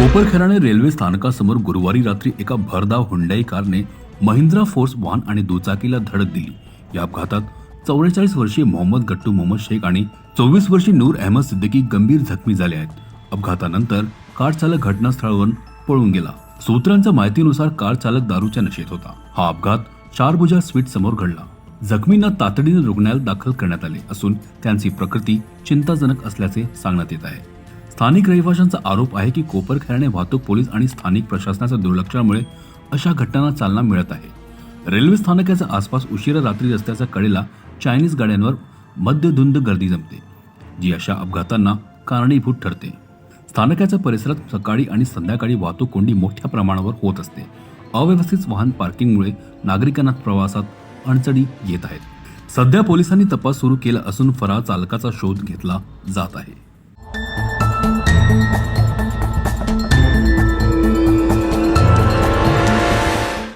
कोपरखेराणे railway स्थानकासमोर गुरुवारी रात्री एका भरधाव हुंडाई कारने महिंद्रा फोर्स वाहन आणि दुचाकीला धडक दिली. या अपघातात चौवेचाळीस वर्षीय मोहम्मद गट्टू मोहम्मद शेख आणि चोवीस वर्षीय नूर अहमद सिद्दीकी गंभीर जखमी झाले आहेत. अपघातानंतर कार चालक घटनास्थळावरून पळून गेला. सूत्रांच्या माहितीनुसार कार चालक दारूच्या नशेत होता. हा अपघात चारभुजा स्वीट समोर घडला. जखमींना तातडीने रुग्णालयात दाखल करण्यात आले असून त्यांची प्रकृती चिंताजनक असल्याचे सांगण्यात येत आहे. स्थानिक रहिवाशांचा आरोप आहे की कोपरखैरणे वाहतूक पोलीस आणि स्थानिक प्रशासनाच्या दुर्लक्षामुळे अशा घटनांना चालना मिळत आहे. रेल्वे स्थानकाच्या आसपास उशिरा रात्री रस्त्याच्या कडेला चायनीज गाड्यांवर मध्यधुंद गर्दी जमते जी अशा अपघातांना कारणीभूत ठरते. स्थानकाच्या परिसरात सकाळी आणि संध्याकाळी वाहतूक कोंडी मोठ्या प्रमाणावर होत असते. अव्यवस्थित वाहन पार्किंगमुळे नागरिकांना प्रवासात अडचणी येत आहेत. सध्या पोलिसांनी तपास सुरू केला असून फरार चालकाचा शोध घेतला जात आहे.